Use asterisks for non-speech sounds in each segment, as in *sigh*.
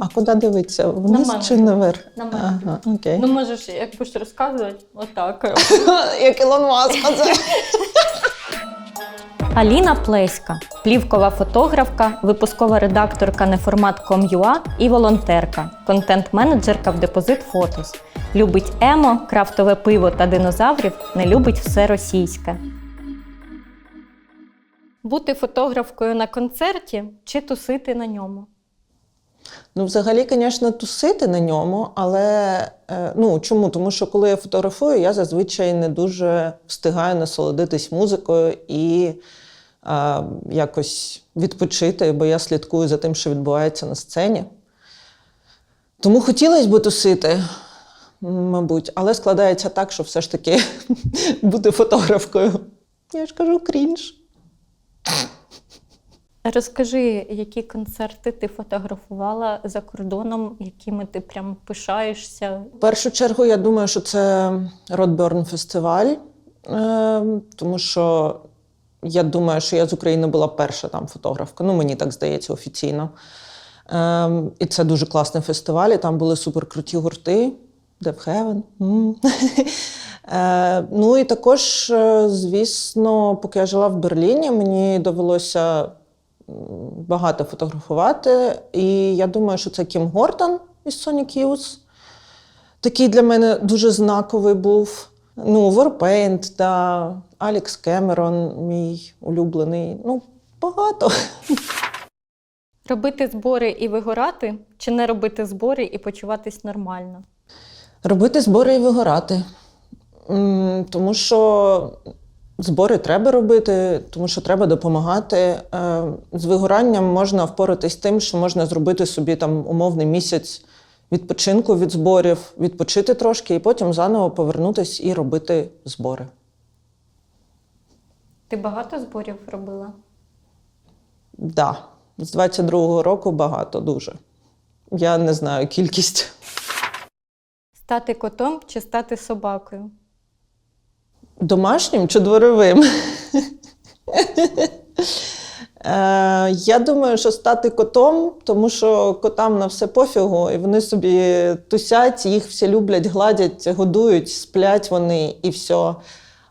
А куди дивитися? Вниз мене. чи наверх? На мене. Ага, окей. Ну, можеш, як будеш розказувати, отак. *laughs* Як Ілон Маск, це. *laughs* Аліна Плеська, плівкова фотографка, випускова редакторка неформат.com.ua і волонтерка, контент-менеджерка в депозит Фотос. Любить емо, крафтове пиво та динозаврів, не любить все російське. Бути фотографкою на концерті чи тусити на ньому. Ну, взагалі, звісно, тусити на ньому, але е, ну чому? Тому що коли я фотографую, я зазвичай не дуже встигаю насолодитись музикою і е, якось відпочити, бо я слідкую за тим, що відбувається на сцені. Тому хотілося б тусити, мабуть, але складається так, що все ж таки *laughs* бути фотографкою. Я ж кажу, крінж. Розкажи, які концерти ти фотографувала за кордоном, якими ти прям пишаєшся? В першу чергу, я думаю, що це Родберн фестиваль, е, тому що я думаю, що я з України була перша там фотографка. Ну, мені так здається офіційно. Е, і це дуже класний фестиваль, і там були суперкруті гурти. М. *laughs* Е, Ну і також, е, звісно, поки я жила в Берліні, мені довелося багато фотографувати. І я думаю, що це Кім Гортон із Sonic Youth. Такий для мене дуже знаковий був. Ну, Warpaint та Алекс Кемерон, мій улюблений. Ну, багато. Робити збори і вигорати, чи не робити збори і почуватись нормально? Робити збори і вигорати. Тому що збори треба робити, тому що треба допомагати. Е, З вигоранням можна впоратись тим, що можна зробити собі там умовний місяць відпочинку від зборів, відпочити трошки і потім заново повернутись і робити збори. Ти багато зборів робила? Да, з 22-го року багато дуже. Я не знаю кількість. Стати котом чи стати собакою? Домашнім чи дворовим? *laughs* Е, Я думаю, що стати котом, тому що котам на все пофігу, і вони собі тусять, їх всі люблять, гладять, годують, сплять вони і все.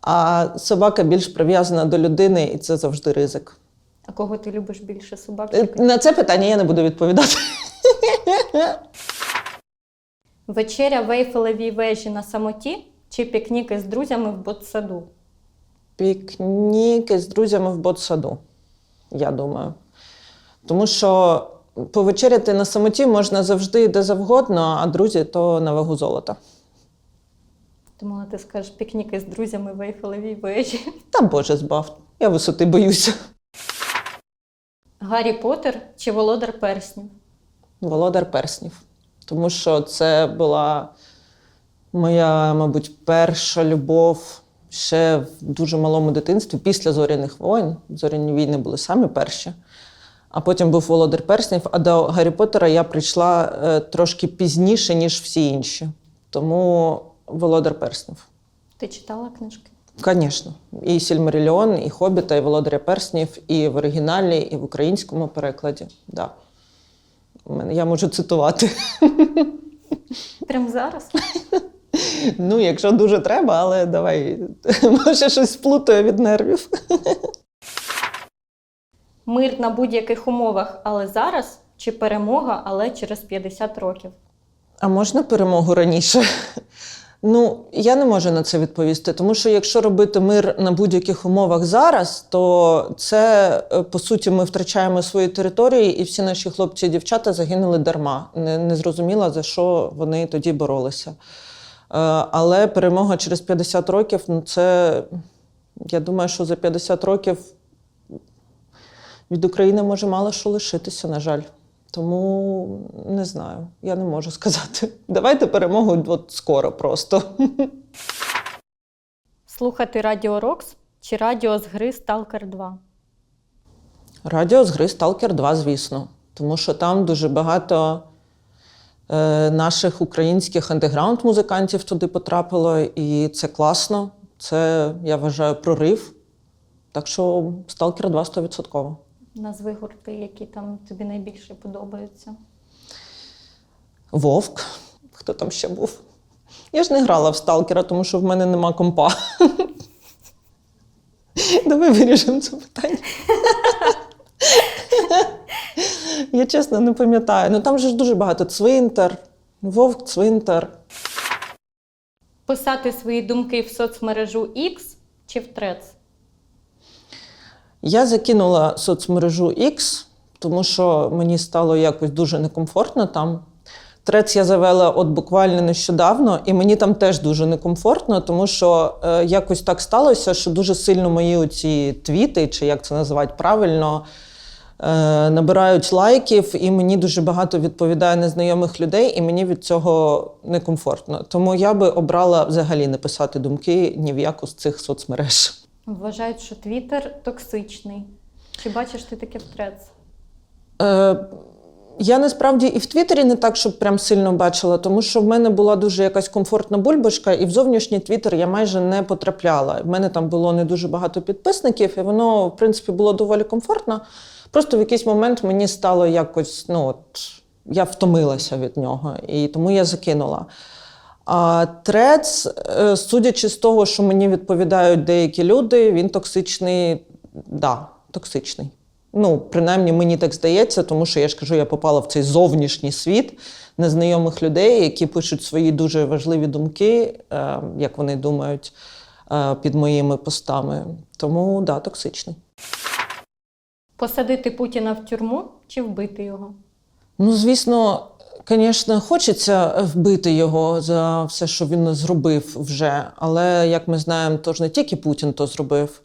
А собака більш прив'язана до людини, і це завжди ризик. А кого ти любиш більше собак? чи Е, котів? На це питання я не буду відповідати. Вечеря в Ейфелевій вежі на самоті чи пікніки з друзями в ботсаду? Пікніки з друзями в ботсаду, я думаю. Тому що повечеряти на самоті можна завжди де завгодно, а друзі то на вагу золота. Думала, ти скажеш пікніки з друзями в Ейфелевій вежі. Та Боже збав, я висоти боюся. Гаррі Поттер чи Володар Перснів? Володар перснів. Тому що це була моя, мабуть, перша любов ще в дуже малому дитинстві, після зоряних воїн. Зоряні війни були самі перші. А потім був Володар Перснів, а до Гаррі Поттера я прийшла е, трошки пізніше, ніж всі інші. Тому Володар Перснів. Ти читала книжки? Звісно. І Сільмаріліон, і Хобіта, і Володаря Перснів, і в оригіналі, і в українському перекладі. Да. Я можу цитувати. Прямо зараз? *laughs* Ну, якщо дуже треба, але давай, може, щось сплутає від нервів. Мир на будь-яких умовах, але зараз, чи перемога, але через 50 років? А можна перемогу раніше? Ну, я не можу на це відповісти, тому що якщо робити мир на будь-яких умовах зараз, то це е, по суті ми втрачаємо свої території, і всі наші хлопці і дівчата загинули дарма. Не, не зрозуміла, за що вони тоді боролися. Е, Але перемога через 50 років ну це я думаю, що за 50 років від України може мало що лишитися, на жаль. Тому не знаю, я не можу сказати. *laughs* Давайте перемогу от скоро просто. *laughs* Слухати Радіо Рокс чи радіо з гри Сталкер 2? Радіо з гри Сталкер 2, звісно. Тому що там дуже багато наших українських андеграунд-музикантів туди потрапило, і це класно. Це, я вважаю, прорив. Так що Сталкер 2 100%. Назви гурти, які там тобі найбільше подобаються. Вовк. Хто там ще був? Я ж не грала в сталкера, тому що в мене нема компа. Давай вирішимо це питання. Я чесно не пам'ятаю. Ну там же ж дуже багато цвинтар, вовк, цвинтар. Писати свої думки в соцмережу X чи в Threads? Я закинула соцмережу X, тому що мені стало якось дуже некомфортно там. Трец я завела от буквально нещодавно, і мені там теж дуже некомфортно, тому що е, якось так сталося, що дуже сильно мої оці твіти, чи як це називати правильно, набирають лайків, і мені дуже багато відповідає незнайомих людей, і мені від цього некомфортно. Тому я би обрала взагалі не писати думки ні в яку з цих соцмереж. Вважають, що Твіттер токсичний. Чи бачиш ти таке в Threads? Е, я насправді і в Твіттері не так, щоб прям сильно бачила, тому що в мене була дуже якась комфортна бульбашка, і в зовнішній Твіттер я майже не потрапляла. В мене там було не дуже багато підписників, і воно, в принципі, було доволі комфортно. Просто в якийсь момент мені стало якось, ну от я втомилася від нього, і тому я закинула. А трец, е, судячи з того, що мені відповідають деякі люди, він токсичний, да, токсичний. Ну, принаймні, мені так здається, тому що я ж кажу, я попала в цей зовнішній світ незнайомих людей, які пишуть свої дуже важливі думки, е, як вони думають, е, під моїми постами. Тому да, токсичний. Посадити Путіна в тюрму чи вбити його? Ну, звісно, звісно, хочеться вбити його за все, що він зробив вже. Але як ми знаємо, то ж не тільки Путін то зробив.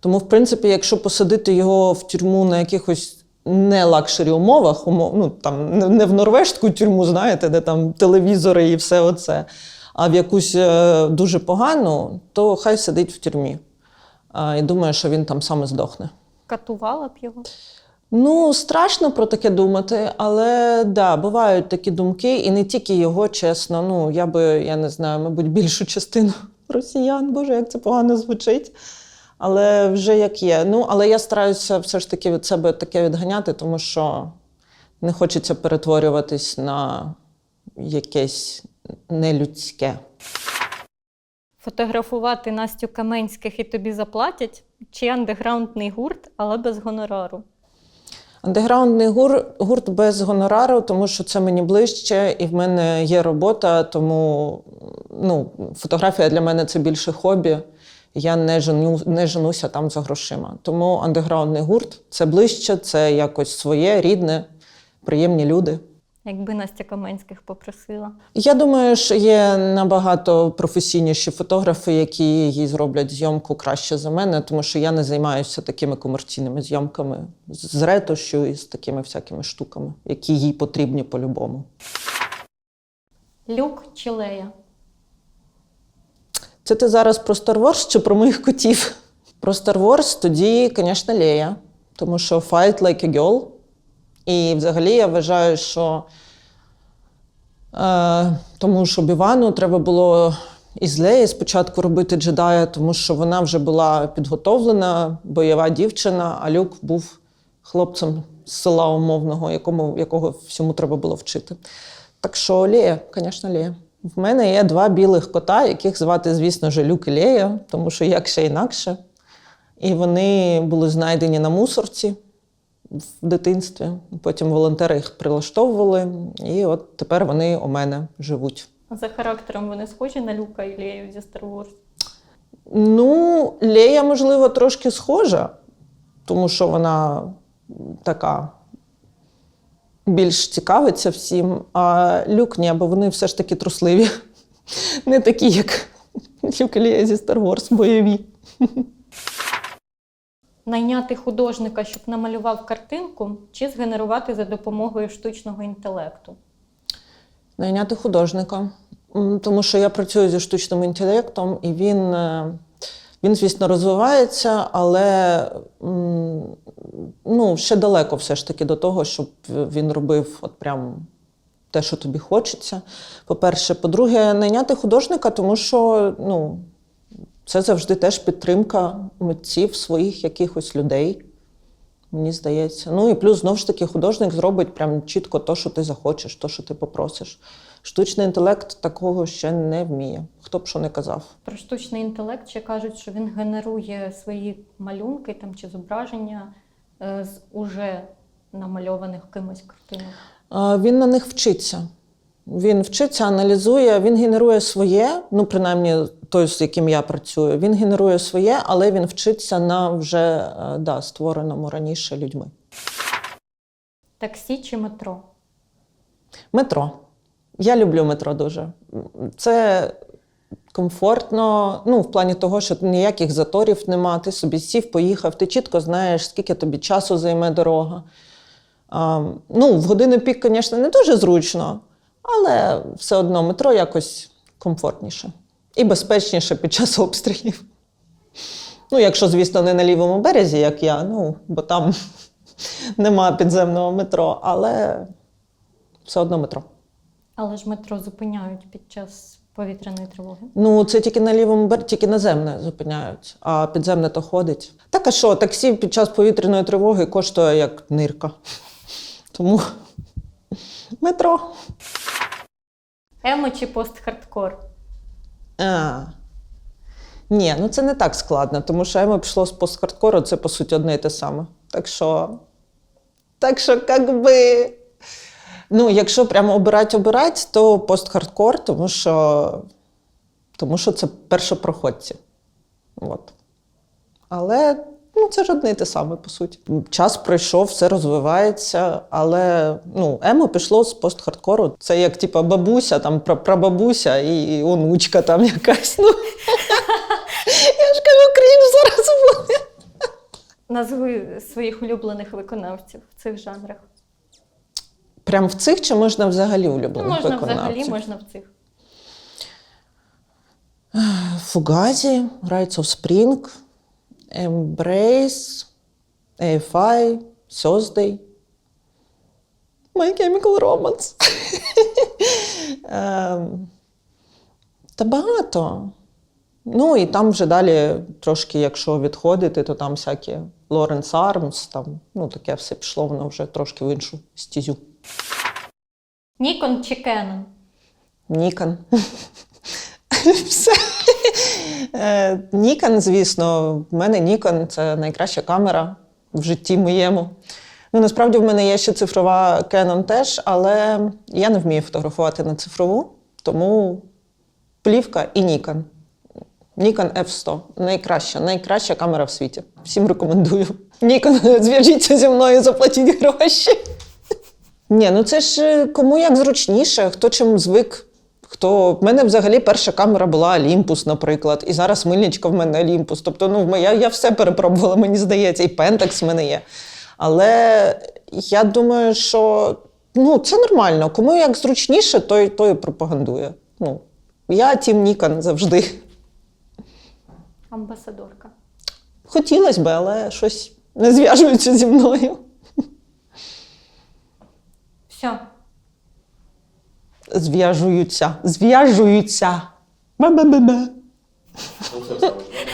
Тому, в принципі, якщо посадити його в тюрму на якихось не лакшері умовах, умов, ну там не- в норвежську тюрму, знаєте, де там телевізори і все оце, а в якусь е, дуже погану, то хай сидить в тюрмі. І думаю, що він там саме здохне. Катувала б його? Ну, страшно про таке думати, але да, бувають такі думки, і не тільки його, чесно. Ну, я би, я не знаю, мабуть, більшу частину *laughs* росіян, боже, як це погано звучить. Але вже як є. Ну, але я стараюся все ж таки від себе таке відганяти, тому що не хочеться перетворюватись на якесь нелюдське. Фотографувати Настю Каменських і тобі заплатять? Чи андеграундний гурт, але без гонорару? Андеграундний гур, гурт без гонорару, тому що це мені ближче, і в мене є робота, тому ну, фотографія для мене це більше хобі. Я не, жену, не женуся там за грошима. Тому андеграундний гурт це ближче, це якось своє, рідне, приємні люди. Якби Настя Каменських попросила. Я думаю, що є набагато професійніші фотографи, які їй зроблять зйомку краще за мене, тому що я не займаюся такими комерційними зйомками з ретушю і з такими всякими штуками, які їй потрібні по-любому. Люк чи Лея? Це ти зараз про Star Wars чи про моїх котів? Про Star Wars тоді, звісно, Лея, тому що fight like a girl. І взагалі я вважаю, що е, тому що Бівану треба було із Леї спочатку робити джедая, тому що вона вже була підготовлена, бойова дівчина, а Люк був хлопцем з села умовного, якому, якого всьому треба було вчити. Так що Лея, звісно, Лея. В мене є два білих кота, яких звати, звісно ж, Люк і Лея, тому що як ще інакше. І вони були знайдені на мусорці в дитинстві. Потім волонтери їх прилаштовували, і от тепер вони у мене живуть. За характером вони схожі на Люка і Лею зі Star Wars. Ну, Лея, можливо, трошки схожа, тому що вона така більш цікавиться всім, а Люк ні, бо вони все ж таки трусливі. *laughs* Не такі, як Люк і Лея зі Star Wars, бойові. Найняти художника, щоб намалював картинку, чи згенерувати за допомогою штучного інтелекту? Найняти художника. Тому що я працюю зі штучним інтелектом, і він, е, він звісно, розвивається, але ну, ще далеко все ж таки до того, щоб він робив от прям те, що тобі хочеться. По-перше, по-друге, найняти художника, тому що ну, це завжди теж підтримка митців своїх якихось людей. Мені здається. Ну і плюс знову ж таки художник зробить прям чітко то, що ти захочеш, то, що ти попросиш. Штучний інтелект такого ще не вміє. Хто б що не казав. Про штучний інтелект ще кажуть, що він генерує свої малюнки там, чи зображення е, з уже намальованих кимось картинок. Він на них вчиться. Він вчиться, аналізує, він генерує своє, ну принаймні той, з яким я працюю, він генерує своє, але він вчиться на вже е, да, створеному раніше людьми. Таксі чи метро? Метро. Я люблю метро дуже. Це комфортно, ну, в плані того, що ніяких заторів нема. Ти собі сів, поїхав, ти чітко знаєш, скільки тобі часу займе дорога. А, ну, в годину пік, звісно, не дуже зручно, але все одно метро якось комфортніше і безпечніше під час обстрілів. Ну, якщо, звісно, не на лівому березі, як я, ну, бо там *laughs* нема підземного метро, але все одно метро. Але ж метро зупиняють під час повітряної тривоги. Ну, це тільки на лівому березі, тільки наземне зупиняють, а підземне то ходить. Так а що, таксі під час повітряної тривоги коштує як нирка. *laughs* Тому метро. Емо чи пост-хардкор? А. Ні, ну це не так складно, тому що емо пішло з посткардкору, це по суті одне і те саме. Так що, так що, як би. Ну, якщо прямо обирати, обирати, то постхардкор, тому що, тому що це першопроходці. От. Але ну, це ж одне і те саме, по суті. Час пройшов, все розвивається, але ну, емо пішло з постхардкору. Це як типа бабуся, там прабабуся і, і онучка там якась. Ну. Я ж кажу, крінж зараз буде. Назви своїх улюблених виконавців в цих жанрах. Прям в цих чи можна взагалі Ну, улюблених можна виконавців? взагалі, можна в цих. Fugazi, Rites of Spring, Embrace, AFI, Thursday, My Chemical Romance. *laughs* Ем, Та багато. Ну і там вже далі, трошки, якщо відходити, то там всякі Лоренс Армс, там, ну таке все пішло, воно вже трошки в іншу стізю. Нікон чи Кенон? Нікон. *laughs* *laughs* Все. Е, Нікон, звісно, в мене Нікон це найкраща камера в житті моєму. Ну, насправді в мене є ще цифрова Canon теж, але я не вмію фотографувати на цифрову, тому плівка і Нікон. Nikon F100 найкраща, найкраща камера в світі. Всім рекомендую. Нікон, *laughs* зв'яжіться зі мною, заплатіть гроші. *laughs* Ні, ну це ж е, кому як зручніше, хто чим звик. Хто в мене взагалі перша камера була Olympus, наприклад, і зараз мильничка в мене Olympus. Тобто, ну я, я все перепробувала, мені здається, і Pentax в мене є. Але я думаю, що ну, це нормально. Кому як зручніше, той, той пропагандує. Ну, я тім Нікон завжди. Амбасадорка. Хотілося б, але щось не зв'яжується зі мною. Все. Зв'яжуються, зв'яжуються. Ба-ба-ба-ба. *laughs*